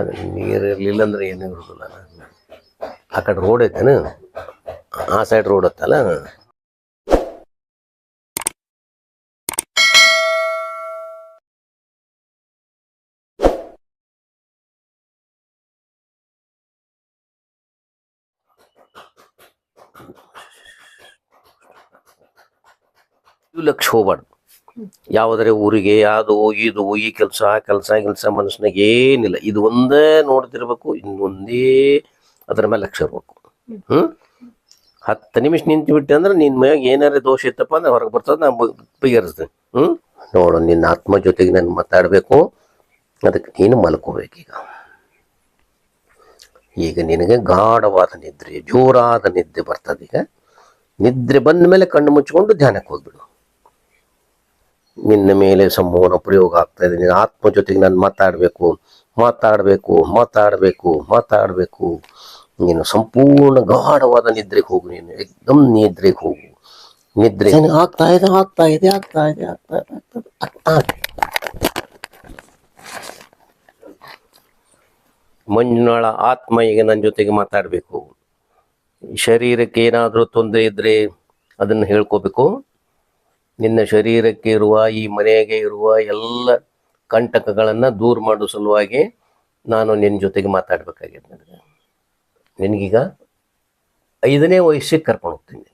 ಅದೇ, ನೀರು ಇರಲಿಲ್ಲ ಅಂದ್ರೆ ಏನೂ ಇರೋದಿಲ್ಲ. ಆ ಕಡೆ ರೋಡ್ ಐತೇನು? ಆ ಸೈಡ್ ರೋಡ್ ಐತಲ್ಲ? ಇವು ಲಕ್ಷ ಹೋಗ್ಬಾರ್ದು. ಯಾವುದರೆ ಊರಿಗೆ, ಅದು, ಇದು, ಈ ಕೆಲಸ, ಆ ಕೆಲಸ ಕೆಲಸ ಮನಸ್ಸಿನಾಗ ಏನಿಲ್ಲ. ಇದು ಒಂದೇ ನೋಡ್ತಿರ್ಬೇಕು, ಇನ್ನೊಂದೇ ಅದ್ರ ಮೇಲೆ ಲಕ್ಷ ಇರ್ಬೇಕು. ಹ್ಮ್? ಹತ್ತು ನಿಮಿಷ ನಿಂತು ಬಿಟ್ಟೆ ಅಂದ್ರೆ ನಿನ್ನ ಮ್ಯಾಗ ಏನಾರ ದೋಷ ಇತ್ತಪ್ಪ ಅಂದ್ರೆ ಹೊರಗೆ ಬರ್ತದ, ನಾ ಬಗೆಹರಿಸ್ತೀನಿ. ಹ್ಮ್? ನೋಡು, ನಿನ್ನ ಆತ್ಮ ಜೊತೆಗೆ ನಾನು ಮಾತಾಡಬೇಕು. ಅದಕ್ಕೆ ನೀನು ಮಲ್ಕೋಬೇಕೀಗ. ಈಗ ನಿನಗೆ ಗಾಢವಾದ ನಿದ್ರೆ, ಜೋರಾದ ನಿದ್ದೆ ಬರ್ತದೆ ಈಗ. ನಿದ್ರೆ ಬಂದ ಮೇಲೆ ಕಣ್ಣು ಮುಚ್ಕೊಂಡು ಧ್ಯಾನಕ್ಕೆ ಹೋಗ್ಬಿಡು. ನಿನ್ನ ಮೇಲೆ ಸಂಪೂರ್ಣ ಪ್ರಯೋಗ ಆಗ್ತಾ ಇದೆ. ನಿನ್ನ ಆತ್ಮ ಜೊತೆಗೆ ನಾನು ಮಾತಾಡಬೇಕು ಮಾತಾಡಬೇಕು ಮಾತಾಡಬೇಕು ಮಾತಾಡಬೇಕು. ನೀನು ಸಂಪೂರ್ಣ ಗಾಢವಾದ ನಿದ್ರೆಗೆ ಹೋಗು ನೀನು ಎಕ್ದಮ್ ನಿದ್ರೆಗೆ ಹೋಗು. ನಿದ್ರೆ ಆಗ್ತಾ ಇದೆ ಆಗ್ತಾ ಇದೆ ಆಗ್ತಾ ಇದೆ ಆಗ್ತಾ ಇದೆ ಆಗ್ತಾ ಇದೆ ಆಗ್ತಾ ಇದೆ. ಮಂಜುನಾಳ ಆತ್ಮ ಈಗ ನನ್ನ ಜೊತೆಗೆ ಮಾತಾಡಬೇಕು. ಶರೀರಕ್ಕೆ ಏನಾದರೂ ತೊಂದರೆ ಇದ್ದರೆ ಅದನ್ನು ಹೇಳ್ಕೋಬೇಕು. ನಿನ್ನ ಶರೀರಕ್ಕೆ ಇರುವ, ಈ ಮನೆಗೆ ಇರುವ ಎಲ್ಲ ಕಂಟಕಗಳನ್ನು ದೂರ ಮಾಡೋ ಸಲುವಾಗಿ ನಾನು ನಿನ್ನ ಜೊತೆಗೆ ಮಾತಾಡಬೇಕಾಗಿದೆ ನನಗೆ. ನಿನಗೀಗ ಐದನೇ ವಯಸ್ಸಿಗೆ ಕರ್ಕೊಂಡು ಹೋಗ್ತೀನಿ.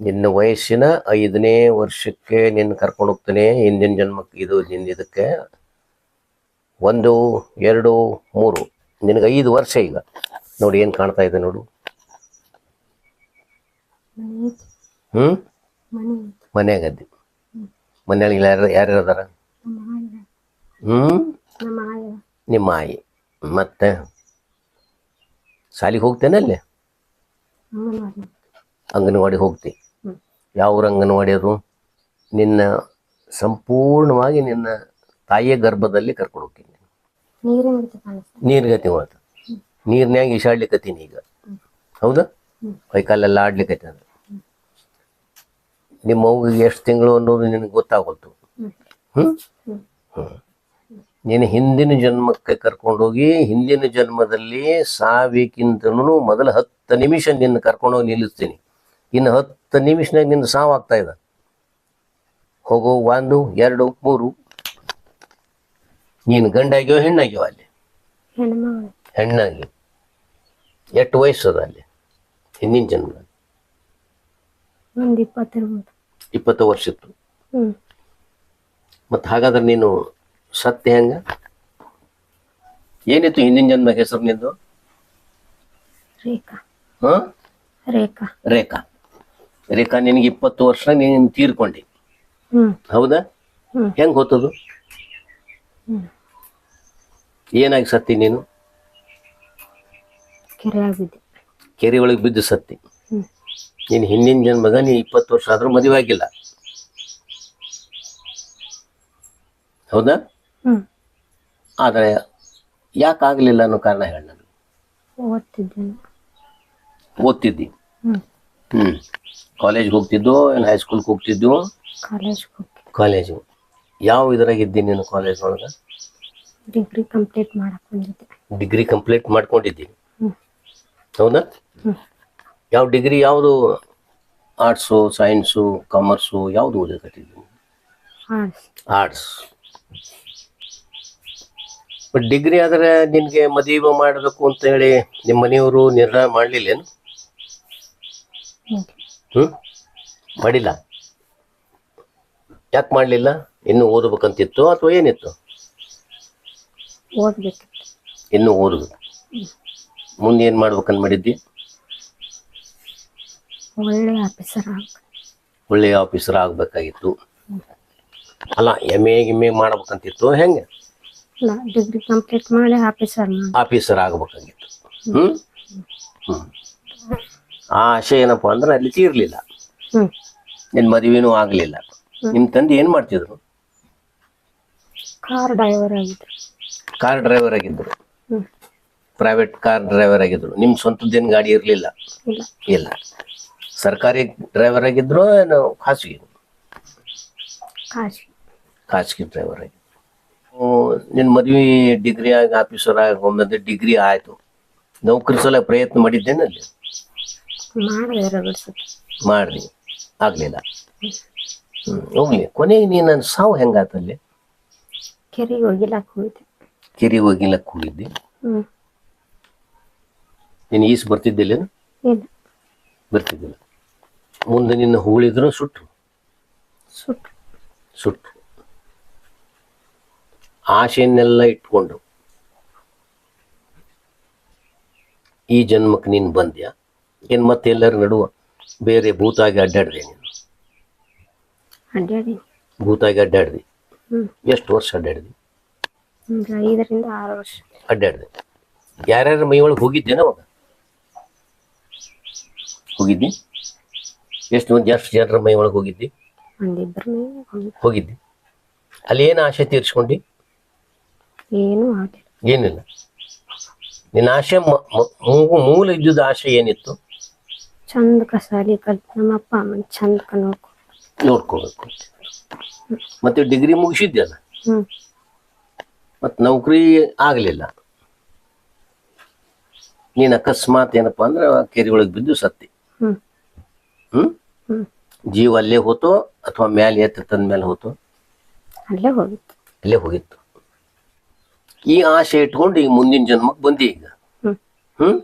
ನಿನ್ನ ವಯಸ್ಸಿನ ಐದನೇ ವರ್ಷಕ್ಕೆ ನಿನ್ನ ಕರ್ಕೊಂಡು ಹೋಗ್ತೀನಿ. ಹಿಂದಿನ ಜನ್ಮಕ್ಕೆ ಇದು ನಿನ್ನ ಇದಕ್ಕೆ ಒಂದು, ಎರಡು, ಮೂರು. ನಿನಗೆ ಐದು ವರ್ಷ ಈಗ. ನೋಡಿ ಏನು ಕಾಣ್ತಾ ಇದೆ ನೋಡು. ಹ್ಞೂ ಮನೆ ಐತಿ ಮನ್ಯಾಗದ್ದಿ ಮನೆಯೊಳಗೆ ಯಾರು ಯಾರು ಅದಾರ ಹ್ಞೂ ನಿಮ್ಮ ಆಯಿ ಮತ್ತೆ? ಶಾಲಿಗೆ ಹೋಗ್ತೇನೆ ಅಲ್ಲಿ? ಅಂಗನವಾಡಿ. ಹೋಗ್ತಿ. ಹ್ಮ್. ಯಾವ ಊರು ಅಂಗನವಾಡಿ ಅದು? ನಿನ್ನ ಸಂಪೂರ್ಣವಾಗಿ ನಿನ್ನ ತಾಯಿಯ ಗರ್ಭದಲ್ಲಿ ಕರ್ಕೊಂಡು ಹೋಗ್ತೀನಿ. ನೀರು ಗತಿ ಕಾಣಿಸ್ತಾ ನೀರ್ಗತಿ ಹೋದ ನೀರ್ನ್ಯಾಗ ಈಶಾಡ್ಲಿಕ್ಕತ್ತೀನಿ ಈಗ. ಹೌದಾ? ಹ್ಮ್. ಕೈಕಾಲೆಲ್ಲ ಆಡ್ಲಿಕ್ಕೈತೆ ಅದು ನಿಮ್ಮ ಮಗುಗೆ ಎಷ್ಟು ತಿಂಗಳು ಅನ್ನೋದು ನಿನಗೆ ಗೊತ್ತಾಗೋಲ್ತು. ಹ್ಮ್. ನೀನು ಹಿಂದಿನ ಜನ್ಮಕ್ಕೆ ಕರ್ಕೊಂಡೋಗಿ ಹಿಂದಿನ ಜನ್ಮದಲ್ಲಿ ಸಾವಿಗಿಂತನೂ ಮೊದಲ ಹತ್ತು ನಿಮಿಷ ನಿನ್ನ ಕರ್ಕೊಂಡೋಗಿ ನಿಲ್ಲಿಸ್ತೀನಿ. ಇನ್ನು ಹತ್ತು ನಿಮಿಷನಾಗ ನಿನ್ನ ಸಾವಾಗ್ತಾ ಇದೆ. ಹೋಗೋ ಒಂದು ಎರಡು ಮೂರು. ನೀನು ಗಂಡಾಗ್ಯೋ ಹೆಣ್ಣಾಗ್ಯೋ ಅಲ್ಲಿ? ಹೆಣ್ಣಾಗಿ. ಎಷ್ಟು ವಯಸ್ಸದ ಅಲ್ಲಿ? ಹಿಂದಿನ ಜನ್ಮ ಇಪ್ಪತ್ತು ವರ್ಷ ಇತ್ತು ಮತ್ತೆ ಹಾಗಾದ್ರೆ ನೀನು ಸತ್ಯ ಹೆಂಗ? ಏನಿತ್ತು ಹಿಂದಿನ ಜನ್ಮ ಹೆಸರು ನಿಂದು? ರೇಖಾ. ರೇಖಾ. ರೇಖಾ. ರೇಖಾ ನಿನಗೆ ಇಪ್ಪತ್ತು ವರ್ಷ ನೀನು ತೀರ್ಕೊಂಡಿ. ಹೌದಾ? ಹೆಂಗ್ ಹೋತದು ಏನಾಗಿ ಸತ್ತಿ ನೀನು? ಕೆರೆ ಒಳಗೆ ಬಿದ್ದು. ಸತ್ತಿ ಹ್ಮ್ ನೀನು ಹಿಂದಿನ ಜನ್ಮಗ ನೀ ಇಪ್ಪತ್ತು ವರ್ಷ ಆದ್ರೂ ಮದುವೆ ಆಗಿಲ್ಲ. ಹೌದಾ? ಆದರೆ ಯಾಕೆ ಆಗಲಿಲ್ಲ ಅನ್ನೋ ಕಾರಣ ಹೇಳ ನಾನು ಓದ್ತಿದ್ದೆ? ಹ್ಞೂ ಕಾಲೇಜ್ಗೆ ಹೋಗ್ತಿದ್ದು ಏನು ಹೈಸ್ಕೂಲ್ಗೆ ಹೋಗ್ತಿದ್ದು. ಕಾಲೇಜು. ಯಾವ ಇದ್ರಾಗ ಇದ್ದೀನಿ ನೀನು ಕಾಲೇಜ್ ಒಳಗೆ? ಡಿಗ್ರಿ ಕಂಪ್ಲೀಟ್ ಮಾಡ್ಕೊಂಡಿದ್ದೆ ಡಿಗ್ರಿ ಕಂಪ್ಲೀಟ್ ಮಾಡ್ಕೊಂಡಿದ್ದೀನಿ. ಹೌದಾ? ಯಾವ ಡಿಗ್ರಿ ಯಾವುದು ಆರ್ಟ್ಸು ಸೈನ್ಸು ಕಾಮರ್ಸು ಯಾವುದು ಓದಕತ್ತಿದ್ದೀನಿ ಆರ್ಟ್ಸ್. ಬಟ್ ಡಿಗ್ರಿ ಆದರೆ ನಿನಗೆ ಮದುವೆ ಮಾಡಬೇಕು ಅಂತ ಹೇಳಿ ನಿಮ್ಮ ಮನೆಯವರು ನಿರ್ಣಯ ಮಾಡಲಿಲ್ಲೇನು? ಹ್ಮ್? ಹ್ಞೂ ಮಾಡಿಲ್ಲ? ಯಾಕೆ ಮಾಡಲಿಲ್ಲ? ಇನ್ನೂ ಓದಬೇಕಂತಿತ್ತು ಅಥವಾ ಏನಿತ್ತು? ಓದಬೇಕು ಇನ್ನೂ ಓದಬೇಕು ಮುಂದೆ ಏನು ಮಾಡ್ಬೇಕಂತ ಮಾಡಿದ್ದಿ? ಒಳ್ಳೆ ಆಫೀಸರ್ ಒಳ್ಳೆಯ ಆಫೀಸರ್ ಆಗಬೇಕಾಗಿತ್ತು. ಅಲ್ಲ ಎಂ ಎ ಗಿಮ್ ಎ ಮಾಡ್ಬೇಕಂತಿತ್ತು ಹೆಂಗೆ? ನಾ ಡಿಗ್ರಿ ಕಂಪ್ಲೀಟ್ ಮಾಡಿ ಆಫೀಸರ್ ಆಫೀಸರ್ ಆಗಬೇಕಾಗಿತ್ತು. ಹ್ಞೂ ಹ್ಞೂ ಆ ಆಶೆ ಏನಪ್ಪ ಅಂದ್ರೆ ಅಲ್ಲಿ ತೀರ್ಲಿಲ್ಲ. ನಿನ್ ನಿನ್ನ ಮದುವೆನೂ ಆಗಲಿಲ್ಲ. ನಿಮ್ಮ ತಂದೆ ಏನು ಮಾಡ್ತಿದ್ರು? ಕಾರ್ ಡ್ರೈವರ್ ಆಗಿದ್ರು. ಕಾರ್ ಡ್ರೈವರ್ ಆಗಿದ್ದರು ಪ್ರೈವೇಟ್ ಕಾರ್ ಡ್ರೈವರ್ ಆಗಿದ್ರು. ನಿಮ್ ಸ್ವಂತದ್ದೇನು ಗಾಡಿ ಇರಲಿಲ್ಲ? ಇಲ್ಲ. ಸರ್ಕಾರಿ ಡ್ರೈವರ್ ಆಗಿದ್ರು ಏನು ಖಾಸಗಿ? ಖಾಸಗಿ. ಡ್ರೈವರ್ ಆಗಿ. ನಿನ್ನ ಮದ್ವೆ ಡಿಗ್ರಿ ಆಗಿ ಆಫೀಸರ್ ಆಗಿ ಒಮ್ಮೆ ಡಿಗ್ರಿ ಆಯ್ತು. ನೌಕರಿ ಸಲ ಪ್ರಯತ್ನ ಮಾಡಿದ್ದೇನೆ ಅಲ್ಲಿ? ಮಾಡ್ರಿ ಆಗ್ಲಿಲ್ಲ. ಹ್ಮ್ ಹೋಗ್ಲಿ. ಕೊನೆಗೆ ನೀನು ಸಾವು ಹೆಂಗಾತಲ್ಲಿ ಕೆರೆಗೆ ಹೋಗಿಲ್ಲ ಕೂಗಿದ್ದೆ ಕೆರೆ ಹೋಗಿಲ್ಲ ಕೂಗಿದ್ದೆ ನೀನು ಈಸ್ ಬರ್ತಿದ್ದಿಲ್ಲ ಬರ್ತಿದ್ದಿಲ್ಲ. ಮುಂದೆ ನಿನ್ನ ಹೂಳಿದ್ರು ಸುಟ್ಟು. ಸುಟ್ಟು. ಸುಟ್ರು ಆಶೆಯನ್ನೆಲ್ಲ ಇಟ್ಕೊಂಡು. ಈ ಜನ್ಮಕ್ಕೆ ನೀನು ಬಂದ್ಯಾ? ಏನು ಮತ್ತೆ ಎಲ್ಲರ ನಡುವ ಬೇರೆ ಭೂತಾಗಿ ಅಡ್ಡಾಡ್ದೆ ನೀನು? ಅಡ್ಡಾಡಿ ಭೂತಾಗಿ ಅಡ್ಡಾಡ್ದಿ? ಎಷ್ಟು ವರ್ಷ ಅಡ್ಡಾಡ್ದಿ? ಒಂದು ಐದರಿಂದ ಆರು ವರ್ಷ. ಅಡ್ಡಾಡ್ದೆ. ಯಾರ್ಯಾರ ಮೈಯೊಳಗೆ ಹೋಗಿದ್ದೇನ ಅವಾಗ? ಹೋಗಿದ್ದಿ? ಎಷ್ಟು ಮಂದಿ ಎಷ್ಟು ಜನರ ಮೈ ಒಳಗೆ ಹೋಗಿದ್ದಿ? ಹೋಗಿದ್ವಿ. ಹೋಗಿದ್ದಿ? ಅಲ್ಲಿ ಏನು ಆಸೆ ತೀರ್ಸ್ಕೊಂಡಿ? ಏನು ಆಗಿಲ್ಲ ಏನಿಲ್ಲ. ನಿನ್ನ ಮ- ಮೂಲ ಇದ್ದುದ ಆಸೆ ಏನಿತ್ತು? ಚಂದ ಕಸಾಲಿ ಕಲ್ತು ನಮ್ಮ ಅಪ್ಪ ಅಮ್ಮನ ಚಂದ ನೋಡ್ಕೊ ನೋಡ್ಕೋಬೇಕು. ಮತ್ತೆ ಡಿಗ್ರಿ ಮುಗಿಸಿದ್ಯಲ್ಲ? ಮತ್ತೆ ನೌಕರಿ ಆಗಲಿಲ್ಲ. ನೀನು ಅಕಸ್ಮಾತ್ ಏನಪ್ಪಾ ಅಂದ್ರೆ ಕೆರೆ ಒಳಗೆ ಬಿದ್ದು ಸತ್ತಿ. ಹ್ಮ್? ಜೀವ ಅಲ್ಲೇ ಹೋತೋ ಅಥವಾ ಮ್ಯಾಲೆ ಎತ್ತ ತಂದ ಮೇಲೆ ಹೋತೋ? ಅಲ್ಲೇ ಹೋಗಿತ್ತು. ಅಲ್ಲೇ ಹೋಗಿತ್ತು. ಈ ಆಸೆ ಇಟ್ಕೊಂಡು ಈಗ ಮುಂದಿನ ಜನ್ಮಕ್ಕೆ ಬಂದಿ ಈಗ. ಹ್ಮ್.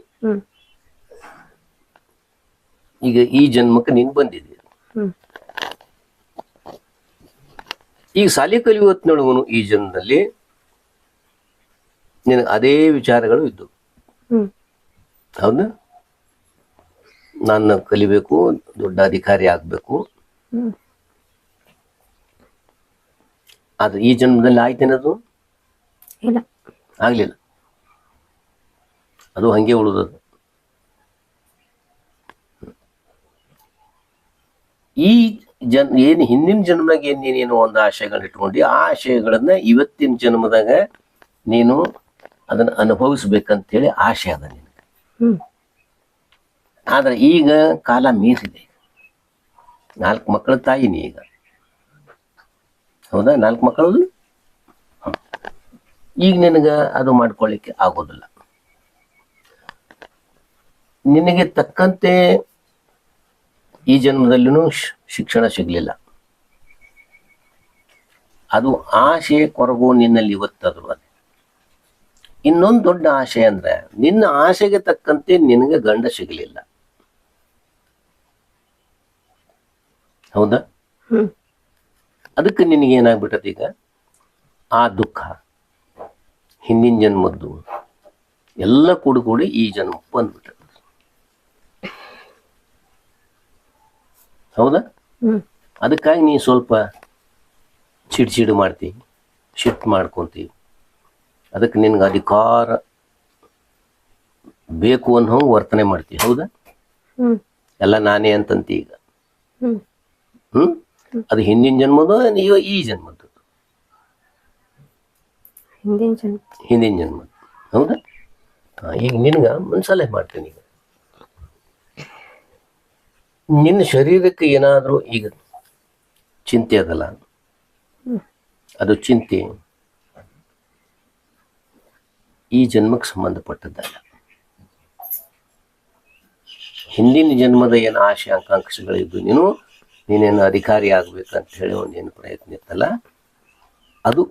ಈಗ ಈ ಜನ್ಮಕ್ಕೆ ನೀನ್ ಬಂದಿದ್ದೆ ಈಗ ಸಾಲಿ ಕಲಿಯುವತ್ನೊಳಗನು ಈ ಜನ್ಮದಲ್ಲಿ ನಿನಗೆ ಅದೇ ವಿಚಾರಗಳು ಇದ್ದವು. ಹೌದಾ ನಾನು ಕಲಿಬೇಕು ದೊಡ್ಡ ಅಧಿಕಾರಿ ಆಗಬೇಕು. ಅದು ಆದ್ರೆ ಈ ಜನ್ಮದಲ್ಲಿ ಆಯ್ತೇನದು ಇಲ್ಲ. ಆಗಲಿಲ್ಲ. ಅದು ಹಂಗೆ ಉಳಿದದು ಈ ಜನ್ ಏನು ಹಿಂದಿನ ಜನ್ಮದಾಗ ಏನು ನೀನೇನು ಒಂದು ಆಶಯಗಳನ್ನ ಇಟ್ಕೊಂಡು ಆ ಆಶಯಗಳನ್ನ ಇವತ್ತಿನ ಜನ್ಮದಾಗ ನೀನು ಅದನ್ನ ಅನುಭವಿಸ್ಬೇಕಂತೇಳಿ ಆಶೆ ಅದ ನಿನಗೆ. ಆದ್ರೆ ಈಗ ಕಾಲ ಮೀರಿದೆ. ನಾಲ್ಕು ಮಕ್ಕಳ ತಾಯಿನಿ ಈಗ. ಹೌದಾ? ನಾಲ್ಕು ಮಕ್ಕಳು ಈಗ ನಿನಗೆ ಅದು ಮಾಡ್ಕೊಳ್ಳಿಕ್ಕೆ ಆಗೋದಿಲ್ಲ. ನಿನಗೆ ತಕ್ಕಂತೆ ಈ ಜನ್ಮದಲ್ಲಿನೂ ಶ್- ಶಿಕ್ಷಣ ಸಿಗಲಿಲ್ಲ. ಅದು ಆಶೆ ಕೊರಗು ನಿನ್ನಲ್ಲಿ ಇವತ್ತದು ಅದೇ. ಇನ್ನೊಂದು ದೊಡ್ಡ ಆಶೆ ಅಂದ್ರೆ ನಿನ್ನ ಆಶೆಗೆ ತಕ್ಕಂತೆ ನಿನಗೆ ಗಂಡ ಸಿಗಲಿಲ್ಲ. ಹೌದಾ? ಅದಕ್ಕೆ ನಿನಗೆ ಏನಾಗ್ಬಿಟ್ಟದ ಈಗ? ಆ ದುಃಖ ಹಿಂದಿನ ಜನ್ಮದ್ದು ಎಲ್ಲ ಕೂಡಿ ಕೂಡಿ ಈ ಜನ್ಮ ಬಂದ್ಬಿಟ್ಟದ ಹೌದಾ? ಅದಕ್ಕಾಗಿ ನೀ ಸ್ವಲ್ಪ ಚಿಡ್ಚಿಡು ಮಾಡ್ತಿ ಶಿಫ್ಟ್ ಮಾಡ್ಕೊಂತಿ. ಅದಕ್ಕೆ ನಿನ್ಗೆ ಅಧಿಕಾರ ಬೇಕು ಅನ್ನೋ ವರ್ತನೆ ಮಾಡ್ತೀವಿ ಹೌದಾ? ಎಲ್ಲ ನಾನೇ ಅಂತಂತಿ ಈಗ. ಹ್ಞೂ ಹ್ಮ್? ಅದು ಹಿಂದಿನ ಜನ್ಮದ ನೀವು ಈ ಜನ್ಮದ್ದು? ಹಿಂದಿನ ಜನ್ಮ. ಹಿಂದಿನ ಜನ್ಮ. ಹೌದಾ? ಈಗ ನಿನ್ಗ ಸಲಹೆ ಮಾಡ್ತೀನಿ ಈಗ. ನಿನ್ನ ಶರೀರಕ್ಕೆ ಏನಾದರೂ ಈಗ ಚಿಂತೆ ಅದಲ್ಲ? ಅದು ಚಿಂತೆ ಈ ಜನ್ಮಕ್ಕೆ ಸಂಬಂಧಪಟ್ಟದ್ದಲ್ಲ. ಹಿಂದಿನ ಜನ್ಮದ ಏನು ಆಶೆ ಆಕಾಂಕ್ಷೆಗಳಿದ್ದು ನೀನು ನೀನೇನು ಅಧಿಕಾರಿ ಅಂತ ಹೇಳಿ ಒಂದೇನು ಪ್ರಯತ್ನ ಇತ್ತಲ್ಲ? ಅದು,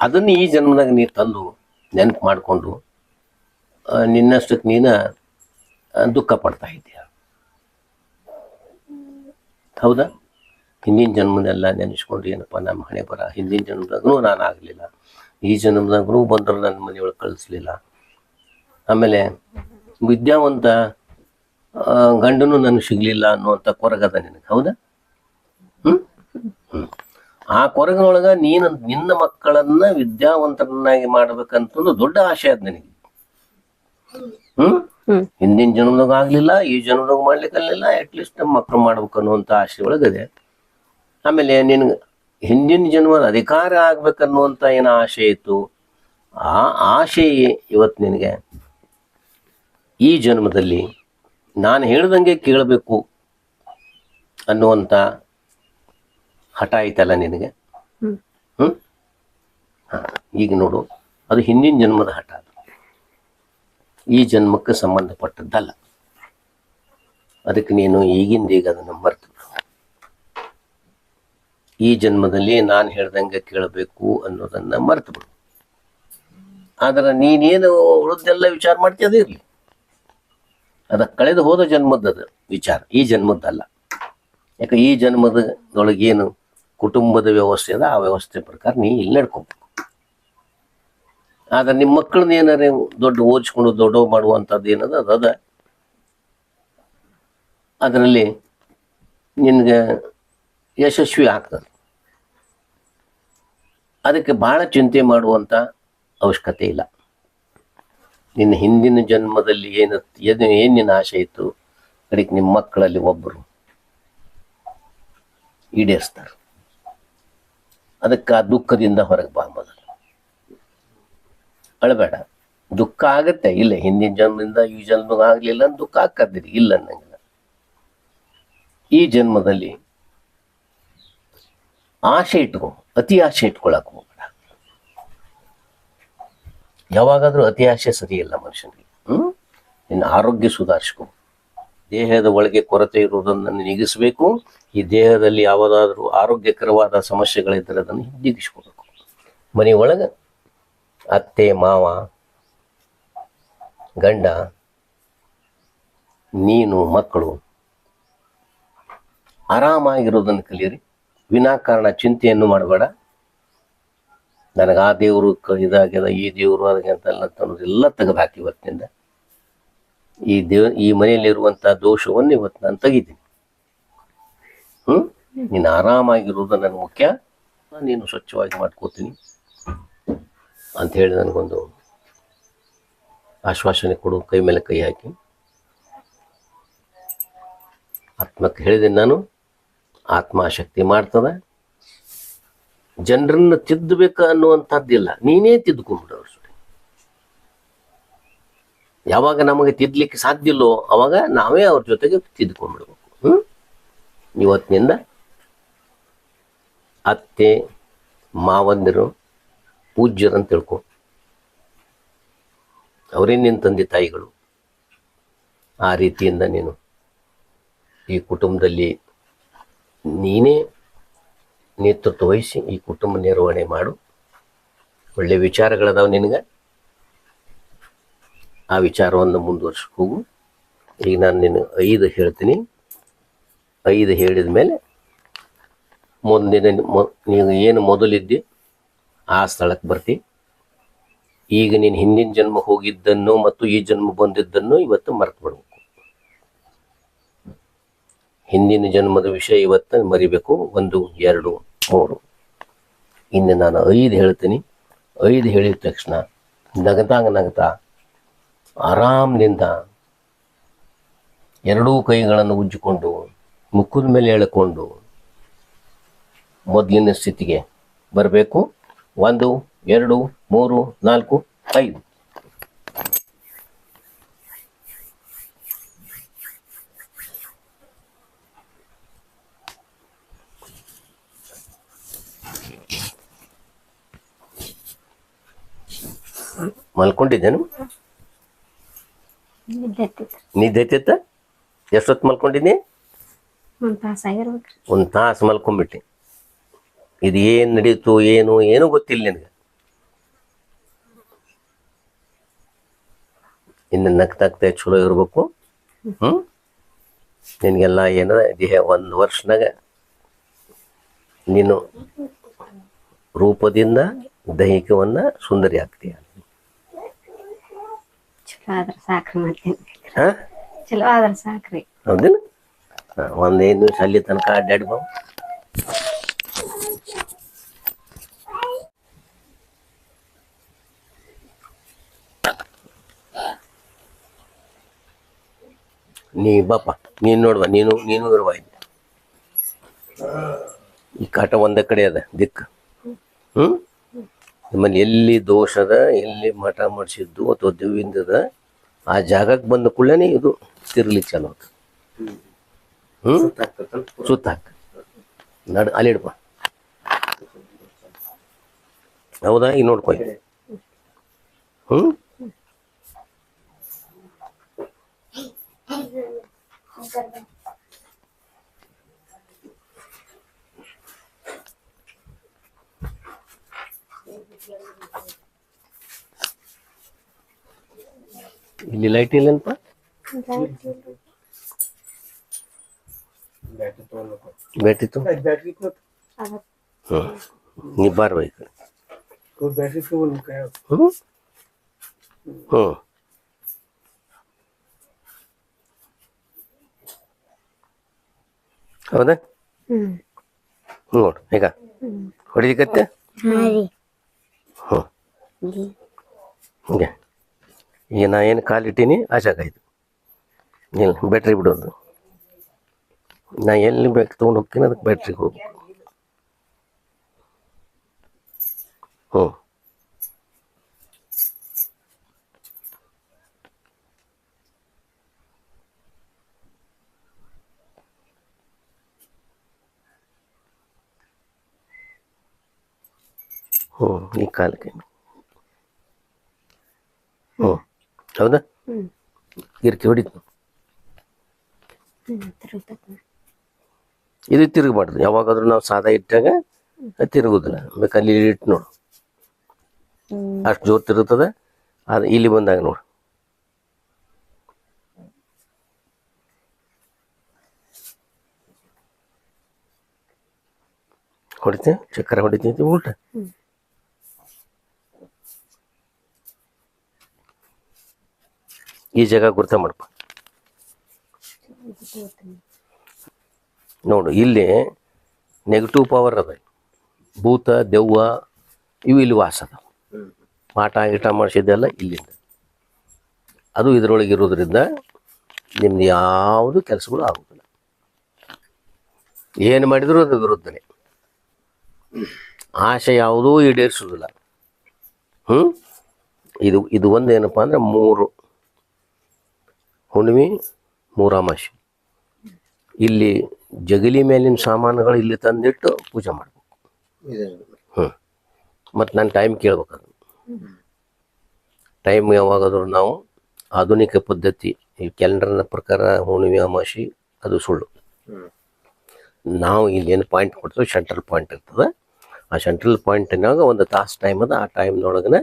ಅದನ್ನು ಈ ಜನ್ಮದಾಗ ನೀ ತಂದು ನೆನಪು ಮಾಡಿಕೊಂಡು ನಿನ್ನಷ್ಟಕ್ಕೆ ನೀನು ದುಃಖ ಪಡ್ತಾ ಇದ್ದೀಯ. ಹೌದಾ? ಹಿಂದಿನ ಜನ್ಮನೆಲ್ಲ ನೆನೆಸ್ಕೊಂಡು ಏನಪ್ಪ ನಮ್ಮ ಹಣೆ ಬರ? ಹಿಂದಿನ ಜನ್ಮದಾಗೂ ನಾನು ಆಗಲಿಲ್ಲ. ಈ ಜನ್ಮದಾಗೂ ಬಂದರೂ ನನ್ನ ಮನೆಯೊಳಗೆ ಕಳಿಸ್ಲಿಲ್ಲ. ಆಮೇಲೆ ವಿದ್ಯಾವಂತ ಗಂಡನು ನನಗೆ ಸಿಗಲಿಲ್ಲ ಅನ್ನುವಂಥ ಕೊರಗದ ನಿನಗೆ ಹೌದಾ? ಆ ಕೊರಗಿನೊಳಗ ನೀನು ನಿನ್ನ ಮಕ್ಕಳನ್ನ ವಿದ್ಯಾವಂತರನ್ನಾಗಿ ಮಾಡ್ಬೇಕಂತಂದು ದೊಡ್ಡ ಆಶೆ ಅದ ನಿನಗೆ. ಹ್ಮ್? ಹಿಂದಿನ ಜನ್ಮದಾಗ ಆಗ್ಲಿಲ್ಲ ಈ ಜನ್ಮದಾಗ ಮಾಡ್ಲಿಕ್ಕೆ ಆಗಲಿಲ್ಲ ಅಟ್ಲೀಸ್ಟ್ ನಮ್ಮ ಮಕ್ಕಳು ಮಾಡ್ಬೇಕು ಅನ್ನುವಂಥ ಆಸೆ ಒಳಗದೆ. ಆಮೇಲೆ ನಿನ್ಗೆ ಹಿಂದಿನ ಜನ್ಮದ ಅಧಿಕಾರ ಆಗ್ಬೇಕನ್ನುವಂಥ ಏನ ಆಸೆ ಇತ್ತು? ಆ ಆಶೆ ಇವತ್ತು ನಿನಗೆ. ಈ ಜನ್ಮದಲ್ಲಿ ನಾನು ಹೇಳ್ದಂಗೆ ಕೇಳಬೇಕು ಅನ್ನುವಂಥ ಹಠ ಐತಲ್ಲ ನಿನಗೆ? ಹ್ಮ್. ಹಾಂ ಈಗ ನೋಡು ಅದು ಹಿಂದಿನ ಜನ್ಮದ ಹಠ ಅದು. ಈ ಜನ್ಮಕ್ಕೆ ಸಂಬಂಧಪಟ್ಟದ್ದಲ್ಲ. ಅದಕ್ಕೆ ನೀನು ಈಗಿಂದ ಈಗ ಅದನ್ನು ಮರ್ತು. ಈ ಜನ್ಮದಲ್ಲಿ ನಾನು ಹೇಳ್ದಂಗೆ ಕೇಳಬೇಕು ಅನ್ನೋದನ್ನ ಮರ್ತು ಬಿಡು. ಆದ್ರೆ ನೀನೇನು ಉಳಿದೆಲ್ಲ ವಿಚಾರ ಮಾಡ್ತೀಯ ಅದೇ ಇರಲಿ. ಅದ ಕಳೆದು ಹೋದ ಜನ್ಮದ್ದದು ವಿಚಾರ. ಈ ಜನ್ಮದ್ದಲ್ಲ. ಯಾಕೆ ಈ ಜನ್ಮದೊಳಗೇನು ಕುಟುಂಬದ ವ್ಯವಸ್ಥೆ ಅದ, ಆ ವ್ಯವಸ್ಥೆ ಪ್ರಕಾರ ನೀ ಇಲ್ಲಿ ನಡ್ಕೊಬೇಕು. ಆದ್ರೆ ನಿಮ್ಮ ಮಕ್ಕಳನ್ನ ಏನಾರ ದೊಡ್ಡ ಓದಿಸ್ಕೊಂಡು ದೊಡ್ಡ ಮಾಡುವಂಥದ್ದು ಏನದ, ಅದು ಅದ. ಅದರಲ್ಲಿ ನಿನ್ಗೆ ಯಶಸ್ವಿ ಆಗ್ತದೆ. ಅದಕ್ಕೆ ಬಹಳ ಚಿಂತೆ ಮಾಡುವಂಥ ಅವಶ್ಯಕತೆ ಇಲ್ಲ. ನಿನ್ನ ಹಿಂದಿನ ಜನ್ಮದಲ್ಲಿ ಏನು ಏನು ಏನು ನಿನ್ನ ಆಸೆ ಇತ್ತು? ಅದಕ್ಕೆ ನಿಮ್ಮ ಮಕ್ಕಳಲ್ಲಿ ಒಬ್ಬರು ಈಡೇರಿಸ್ತಾರೆ. ಅದಕ್ಕೆ ಆ ದುಃಖದಿಂದ ಹೊರಗೆ ಬಾ ಮೊದಲು. ಅಳಬೇಡ. ದುಃಖ ಆಗತ್ತೆ. ಇಲ್ಲ, ಹಿಂದಿನ ಜನ್ಮದಿಂದ ಈ ಜನ್ಮ ಆಗಲಿಲ್ಲ ಅಂತ ದುಃಖ ಆಕದ್ರಿ ಇಲ್ಲ ಅನ್ನಂಗಿಲ್ಲ. ಈ ಜನ್ಮದಲ್ಲಿ ಆಸೆ ಇಟ್ಕೊ, ಅತಿ ಆಸೆ ಇಟ್ಕೊಳಕ್ ಹೋಗ್ಬೇಡ. ಯಾವಾಗಾದ್ರೂ ಅತಿ ಆಸೆ ಸರಿಯಿಲ್ಲ ಮನುಷ್ಯನಿಗೆ. ಹ್ಮ್? ನಿನ್ನ ಆರೋಗ್ಯ ಸುಧಾರಿಸ್ಕೊ. ದೇಹದ ಒಳಗೆ ಕೊರತೆ ಇರುವುದನ್ನು ನೀಗಿಸಬೇಕು. ಈ ದೇಹದಲ್ಲಿ ಯಾವುದಾದ್ರೂ ಆರೋಗ್ಯಕರವಾದ ಸಮಸ್ಯೆಗಳಿದ್ದರೆ ಅದನ್ನು ಹಿಂದಿಗಿಸ್ಕೋಬೇಕು ಮನೆ ಒಳಗೆ ಅತ್ತೆ, ಮಾವ, ಗಂಡ, ನೀನು, ಮಕ್ಕಳು ಆರಾಮಾಗಿರೋದನ್ನು ಕಲಿಯಿರಿ. ವಿನಾಕಾರಣ ಚಿಂತೆಯನ್ನು ಮಾಡಬೇಡ. ನನಗೆ ಆ ದೇವರು ಇದಾಗ್ಯದ, ಈ ದೇವರು ಅದಾಗ್ಯದ ಅಂತೆಲ್ಲ ಎಲ್ಲ ತೆಗೆದು ಹಾಕಿ ಇವತ್ತಿನಿಂದ. ಈ ದೇವ್, ಈ ಮನೆಯಲ್ಲಿರುವಂಥ ದೋಷವನ್ನು ಇವತ್ತು ನಾನು ತೆಗಿತೀನಿ. ಹ್ಮ್? ನೀನು ಆರಾಮಾಗಿರೋದು ನನಗೆ ಮುಖ್ಯ. ನೀನು ಸ್ವಚ್ಛವಾಗಿ ಮಾಡ್ಕೋತೀನಿ ಅಂತ ಹೇಳಿ ನನಗೊಂದು ಆಶ್ವಾಸನೆ ಕೊಡು, ಕೈ ಮೇಲೆ ಕೈ ಹಾಕಿ. ಆತ್ಮಕ್ಕೆ ಹೇಳಿದೆ ನಾನು. ಆತ್ಮ ಶಕ್ತಿ ಮಾಡ್ತದ. ಜನರನ್ನ ತಿದ್ದಬೇಕು ಅನ್ನುವಂಥದ್ದಿಲ್ಲ. ನೀನೇ ತಿದ್ಕೊಂಡ್ಬಿಡು ಅವ್ರ ಜೊತೆ ಯಾವಾಗ ನಮಗೆ ತಿದ್ದಲಿಕ್ಕೆ ಸಾಧ್ಯ ಇಲ್ಲೋ ಅವಾಗ ನಾವೇ ಅವ್ರ ಜೊತೆಗೆ ತಿದ್ಕೊಂಡ್ಬಿಡ್ಬೇಕು ಹ್ಮ್? ಇವತ್ತಿನಿಂದ ಅತ್ತೆ, ಮಾವಂದಿರು ಅಂತ ತಿಳ್ಕೊ. ಅವರೇ ನಿನ್ನ ತಂದೆ ತಾಯಿಗಳು. ಆ ರೀತಿಯಿಂದ ನೀನು ಈ ಕುಟುಂಬದಲ್ಲಿ ನೀನೇ ನೇತೃತ್ವ ವಹಿಸಿ ಈ ಕುಟುಂಬ ನಿರ್ವಹಣೆ ಮಾಡು. ಒಳ್ಳೆ ವಿಚಾರಗಳದಾವ ನಿನಗೆ. ಆ ವಿಚಾರವನ್ನು ಮುಂದುವರ್ಸಕ್ಕೆ ಹೋಗು. ಈಗ ನಾನು ನಿನ್ನ ಐದು ಹೇಳ್ತೀನಿ. ಐದು ಹೇಳಿದ ಮೇಲೆ ಮುಂದಿನ ನೀನು ಏನು ಮೊದಲಿದ್ದಿ ಆ ಸ್ಥಳಕ್ಕೆ ಬರ್ತಿ. ಈಗ ನೀನು ಹಿಂದಿನ ಜನ್ಮ ಹೋಗಿದ್ದನ್ನು ಮತ್ತು ಈ ಜನ್ಮ ಬಂದಿದ್ದನ್ನು ಇವತ್ತು ಮರ್ತು ಬಿಡ್ಬೇಕು ಹಿಂದಿನ ಜನ್ಮದ ವಿಷಯ ಇವತ್ತು ಮರಿಬೇಕು. ಒಂದು, ಎರಡು, ಮೂರು. ಇನ್ನು ನಾನು ಐದು ಹೇಳ್ತೀನಿ. ಐದು ಹೇಳಿದ ತಕ್ಷಣ ನಗತಾಗ ನಗತಾ ಆರಾಮ್ನಿಂದ ಎರಡೂ ಕೈಗಳನ್ನು ಉಜ್ಜಿಕೊಂಡು, ಮುಖದ ಮೇಲೆ ಎಳ್ಕೊಂಡು ಮೊದಲಿನ ಸ್ಥಿತಿಗೆ ಬರಬೇಕು. ಒಂದು, ಎರಡು, ಮೂರು, ನಾಲ್ಕು, ಐದು. ಮಲ್ಕೊಂಡಿದ್ದೇನು? ನಿದ್ದೆ ಐತಿತ್ತ ಎಷ್ಟೊತ್ತು ಮಲ್ಕೊಂಡಿನಿ ಒಂದು ತಾಸು ಆಗಿರ್ಬೇಕ್ರಿ ಒಂದು ತಾಸು ಮಲ್ಕೊಂಡ್ಬಿಟ್ಟೆ ಇದು ಏನು ನಡೀತು ಏನು ಏನೂ ಗೊತ್ತಿಲ್ಲ ನಿನಗೆ. ಇನ್ನು ನಗ್ತಾಗ್ತಾ ಚಲೋ ಇರಬೇಕು. ಹ್ಞೂ ನಿನಗೆಲ್ಲ ಏನದ ದೇಹ ಒಂದು ವರ್ಷನಾಗ ನೀನು ರೂಪದಿಂದ ದೈಹಿಕವನ್ನು ಸುಂದರಿ ಆಗ್ತೀಯ? ಆದ್ರೆ ಸಾಕ್ರಿ ಮಾಡ್ತೀನಿ ಹಾಂ? ಚಲೋ ಆದ್ರೆ ಸಾಕ್ರಿ. ಹೌದಿಲ್ಲ ಒಂದೇನು ನಿಮಿಷ ಅಲ್ಲಿ ತನಕ ಅಡ್ಡಾಡಿ ಬಾವು ನೀ ಬಾಪ ನೀನು ನೋಡುವ ನೀನು ನೀನು ಇರುವ ಇಲ್ಲಿ. ಈ ಕಾಟ ಒಂದೇ ಕಡೆ ಅದ ದಿಕ್ಕು. ಹ್ಮ್? ನಿಮ್ಮಲ್ಲಿ ಎಲ್ಲಿ ದೋಷದ ಎಲ್ಲಿ ಮಠ ಮಾಡಿಸಿದ್ದು ಅಥವಾ ದೆವ್ವಿಂದದ ಆ ಜಾಗಕ್ಕೆ ಬಂದ ಕೂಡಲೇ ಇದು ತಿರ್ಲಿಕ್ಕೆ ಚಾಲು ಆಗ್ತದೆ. ಹ್ಞೂ ಸುತ್ತ ನಡ ನಡ್ ಅಲ್ಲಿಡ್ಪ ಹೌದಾ? ಈಗ ನೋಡ್ಕೊ ಹ್ಞೂ ಹ್ಞೂ ಇಲ್ಲಿ ಲೈಟ್ ಇಲ್ಲಲ್ಪ ಬ್ಯಾಟ್ರಿ ತೋ ಬ್ಯಾಟ್ರಿ ತೋ ನೀ ಬಾರ್ವ ಈ ಕಡೆ ಕೋ ಬ್ಯಾಟ್ರಿ ತೋ ಹ್ಮ್ ಹ್ಮ್ ಹೌದಾ ಹ್ಮ್ ನೋಡು ಈಗ ಹೊಡಿಲಿಕ್ಕತ್ತೆ ಹ್ಮ್ ಹಿಂಗೆ ಈಗ ನಾ ಏನು ಕಾಲಿಟ್ಟೀನಿ ಆ ಜಾಗ ಇದು ಇಲ್ಲ ಬ್ಯಾಟ್ರಿ ಬಿಡೋದು ನಾ ಎಲ್ಲಿ ಬೇಕು ತೊಗೊಂಡು ಹೋಗ್ತೀನಿ ಅದಕ್ಕೆ ಬ್ಯಾಟ್ರಿಗೆ ಹೋಗ್ಬೇಕು ಹ್ಞೂ ಹ್ಞೂ ಈ ಕಾಲಕ್ಕೆ ಹ್ಞೂ ಹೌದಾ? ಗಿರ್ಕಿ ಹೊಡಿತು ಇದು ತಿರುಗಬಾರ್ದು. ಯಾವಾಗಾದ್ರೂ ನಾವು ಸಾದಾ ಇಟ್ಟಾಗ ತಿರುಗುದಿಲ್ಲ. ತಿರುಗುದಿಲ್ಲ ಬೇಕಲ್ಲಿ ಇಟ್ಟು ನೋಡು. ಅಷ್ಟು ಜೋರು ತಿರುಗ್ತದೆ. ಅದು ಇಲ್ಲಿ ಬಂದಾಗ ನೋಡು. ಹೊಡಿತೀನಿ? ಚಕ್ಕರ ಹೊಡಿತೀನಿ? ಉಲ್ಟ? ಈ ಜಾಗ ಗುರ್ತ ಮಾಡ್ಕೊ. ನೋಡು, ಇಲ್ಲಿ ನೆಗೆಟಿವ್ ಪವರ್ ಅದ ಭೂತ, ದೆವ್ವ, ಇವು ಇಲ್ಲಿ ವಾಸ ಅದ ಮಾಟ ಗೀಟ ಮಾಡಿಸಿದ್ದೆಲ್ಲ ಇಲ್ಲಿಂದ. ಅದು ಇದರೊಳಗೆ ಇರೋದ್ರಿಂದ ನಿಮ್ದು ಯಾವುದು ಕೆಲಸಗಳು ಆಗುದಿಲ್ಲ. ಏನು ಮಾಡಿದರೂ ಅದು ವಿರುದ್ಧನೇ. ಆಶೆ ಯಾವುದೂ ಈಡೇರಿಸುವುದಿಲ್ಲ. ಹ್ಞೂ ಇದು ಇದು ಒಂದು ಏನಪ್ಪ ಅಂದ್ರೆ ಮೂರು ಹುಣ್ಣಿಮೆ ಮೂರಾಮಾಸಿ ಇಲ್ಲಿ ಜಗಲಿ ಮೇಲಿನ ಸಾಮಾನುಗಳು ಇಲ್ಲಿ ತಂದಿಟ್ಟು ಪೂಜೆ ಮಾಡಬೇಕು. ಹ್ಞೂ ಮತ್ತು ನಾನು ಟೈಮ್ ಕೇಳ್ಬೇಕು ಟೈಮ್ ಯಾವಾಗಾದರೂ ನಾವು ಆಧುನಿಕ ಪದ್ಧತಿ, ಈ ಕ್ಯಾಲೆಂಡರ್ನ ಪ್ರಕಾರ ಹುಣ್ಣಿಮೆ ಅಮಾಸಿ ಅದು ಸುಳ್ಳು. ನಾವು ಇಲ್ಲಿ ಏನು ಪಾಯಿಂಟ್ ಕೊಡ್ತೀವಿ ಸೆಂಟ್ರಲ್ ಪಾಯಿಂಟ್ ಇರ್ತದೆ. ಆ ಸೆಂಟ್ರಲ್ ಪಾಯಿಂಟ್ನಾಗ ಒಂದು ತಾಸು ಟೈಮ್ ಅದ. ಆ ಟೈಮ್ನೊಳಗನೆ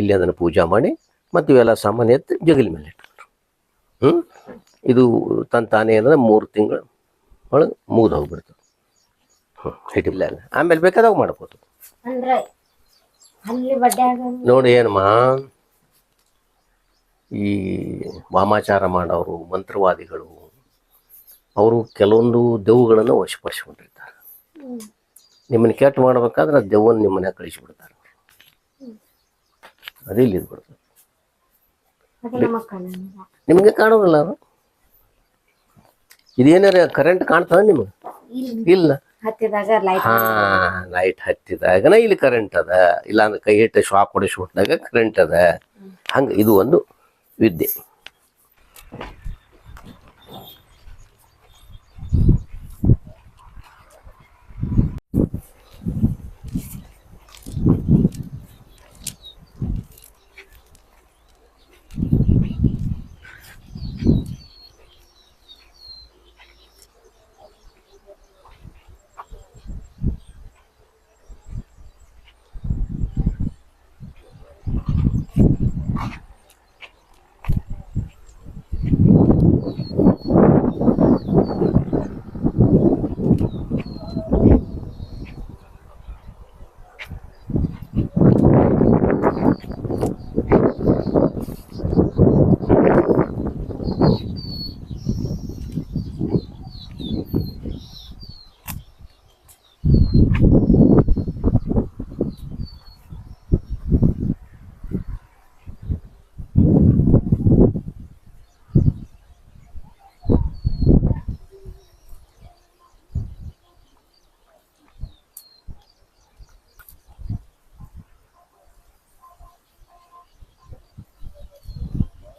ಇಲ್ಲಿ ಅದನ್ನು ಪೂಜೆ ಮಾಡಿ ಮತ್ತು ಇವೆಲ್ಲ ಸಾಮಾನ್ಯ ಎತ್ತಿ ಜಗಲಿ ಮೇಲೆ ಇಟ್ಕೊಂಡ್ರು ಹ್ಞೂ ಇದು ತನ್ನ ತಾನೇ ಅಂದ್ರೆ ಮೂರು ತಿಂಗಳು ಒಳಗೆ ಮುಗಿದು ಹೋಗ್ಬಿಡ್ತು. ಹ್ಞೂ ಹಿಡಿಲ್ಲ ಅಲ್ಲ. ಆಮೇಲೆ ಬೇಕಾದಾಗ ಮಾಡ್ಬೋದು. ನೋಡಿ ಏನಮ್ಮ ಈ ವಾಮಾಚಾರ ಮಾಡೋರು ಮಂತ್ರವಾದಿಗಳು ಅವರು ಕೆಲವೊಂದು ದೆವ್ವಗಳನ್ನು ವಶಪಡಿಸ್ಕೊಂಡಿರ್ತಾರೆ. ನಿಮ್ಮನ್ನು ಕೆಟ್ಟ ಮಾಡ್ಬೇಕಾದ್ರೆ ದೆವ್ವನ್ನ ನಿಮ್ಮನ್ನ ಮನೆ ಕಳಿಸಿಬಿಡ್ತಾರೆ ಅದೇ ಇಲ್ಲಿ ನಿಮಗೆ ಕಾಣೋದಿಲ್ಲ. ಅದು? ಇದೇನಾರ ಕರೆಂಟ್ ಕಾಣ್ತದ ನಿಮಗೆ? ಇಲ್ಲ. ಹಾ ಲೈಟ್ ಹತ್ತಿದಾಗನ ಇಲ್ಲಿ ಕರೆಂಟ್ ಅದ. ಇಲ್ಲಾಂದ್ರೆ ಕೈ ಹಿಟ್ಟ ಶಾಕ್ ಹುಟ್ಟಿದಾಗ ಕರೆಂಟ್ ಅದ. ಹಂಗ ಇದು ಒಂದು ವಿದ್ಯೆ.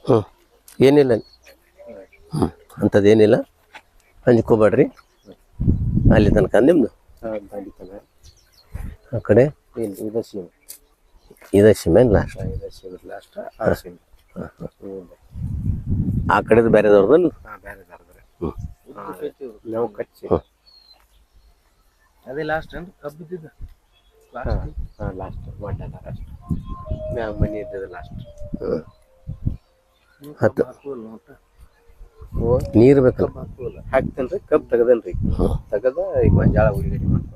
ಹ್ಞೂ ಏನಿಲ್ಲ. ಹ್ಞೂ ಅಂಥದ್ದೇನಿಲ್ಲ. ಹಂಚ್ಕೋಬೇಡ್ರಿ ಅಲ್ಲಿ ತನಕ ನಿಮ್ಮದು ಆ ಕಡೆ? ಇದು ಸೀಮೆ ಇದೆ ಸಿಮೆಂಟ್ ಲಾಸ್ಟ್ ಇದು ಸೀಮೆ ಲಾಸ್ಟ್ ಆ ಸೀಮೆ ಆ ಕಡೆದು ಬೇರೆದವ್ರದಲ್ಲ ಹ್ಞೂ ನಾವು ಕಚ್ಚಿ. ಅದೇ ಲಾಸ್ಟ್ ಅಂದ್ರೆ ಕಬ್ಬಿದ್ದಿದ್ದು ಹಾಂ. ಲಾಸ್ಟ್ ಒಡ್ಡ ಲಾಸ್ಟ್ ಮನೆ ಇದ್ದದ್ದು ಲಾಸ್ಟ್ ಹತ್ತು. ನೀರು ಬೇಕಲ್ಲ? ಹಾಕ್ತೇನ್ರಿ ಕಬ್ಬು ತೆಗದೇನ್ರಿ. ತೆಗದ ಈಗ ಮಂಜಾಳ ಉಳಿಗಡಿ ಮಾಡ್ತಾರೆ